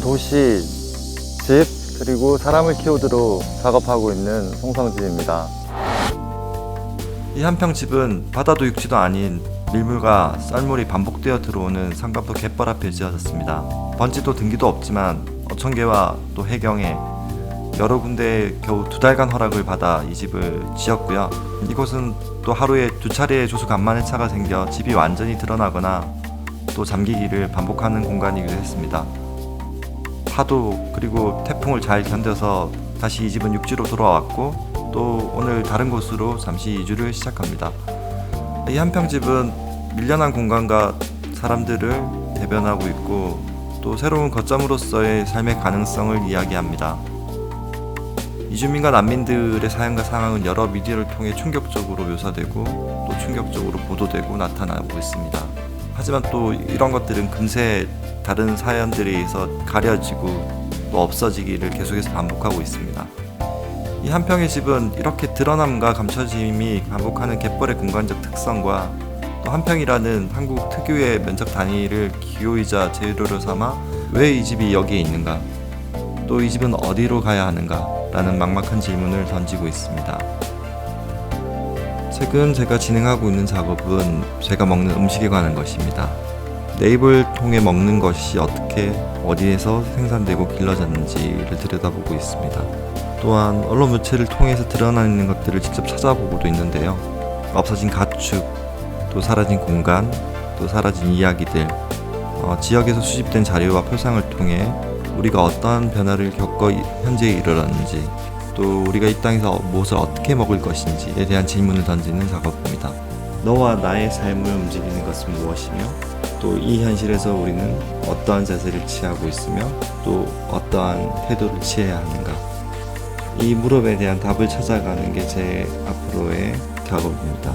도시, 집, 그리고 사람을 키우드로 작업하고 있는 송성진입니다. 이 한평 집은 바다도 육지도 아닌 밀물과 썰물이 반복되어 들어오는 상감도 갯벌 앞에 지어졌습니다. 번지도 등기도 없지만 어촌계와 또 해경에 여러 군데 겨우 두 달간 허락을 받아 이 집을 지었고요. 이곳은 또 하루에 두 차례의 조수 간만에 차가 생겨 집이 완전히 드러나거나 또 잠기기를 반복하는 공간이기도 했습니다. 파도 그리고 태풍을 잘 견뎌서 다시 이 집은 육지로 돌아왔고 또 오늘 다른 곳으로 잠시 이주를 시작합니다. 이 한평집은 밀려난 공간과 사람들을 대변하고 있고 또 새로운 거점으로서의 삶의 가능성을 이야기합니다. 이주민과 난민들의 사연과 상황은 여러 미디어를 통해 충격적으로 묘사되고 또 충격적으로 보도되고 나타나고 있습니다. 하지만 또 이런 것들은 금세 다른 사연들에 의해서 가려지고 또 없어지기를 계속해서 반복하고 있습니다. 이 한 평의 집은 이렇게 드러남과 감춰짐이 반복하는 갯벌의 공간적 특성과 또 한평이라는 한국 특유의 면적 단위를 기호이자 재료로 삼아 왜 이 집이 여기에 있는가 또 이 집은 어디로 가야 하는가 라는 막막한 질문을 던지고 있습니다. 최근 제가 진행하고 있는 작업은 제가 먹는 음식에 관한 것입니다. 내 입을 통해 먹는 것이 어떻게 어디에서 생산되고 길러졌는지를 들여다보고 있습니다. 또한 언론 매체를 통해서 드러나는 것들을 직접 찾아보고도 있는데요. 없어진 가축, 또 사라진 공간, 또 사라진 이야기들, 어, 지역에서 수집된 자료와 표상을 통해 우리가 어떠한 변화를 겪어 이- 현재에 이르렀는지, 또 우리가 이 땅에서 무엇을 어떻게 먹을 것인지에 대한 질문을 던지는 작업입니다. 너와 나의 삶을 움직이는 것은 무엇이며, 또 이 현실에서 우리는 어떠한 자세를 취하고 있으며, 또 어떠한 태도를 취해야 하는가. 이 물음에 대한 답을 찾아가는 게 제 앞으로의 작업입니다.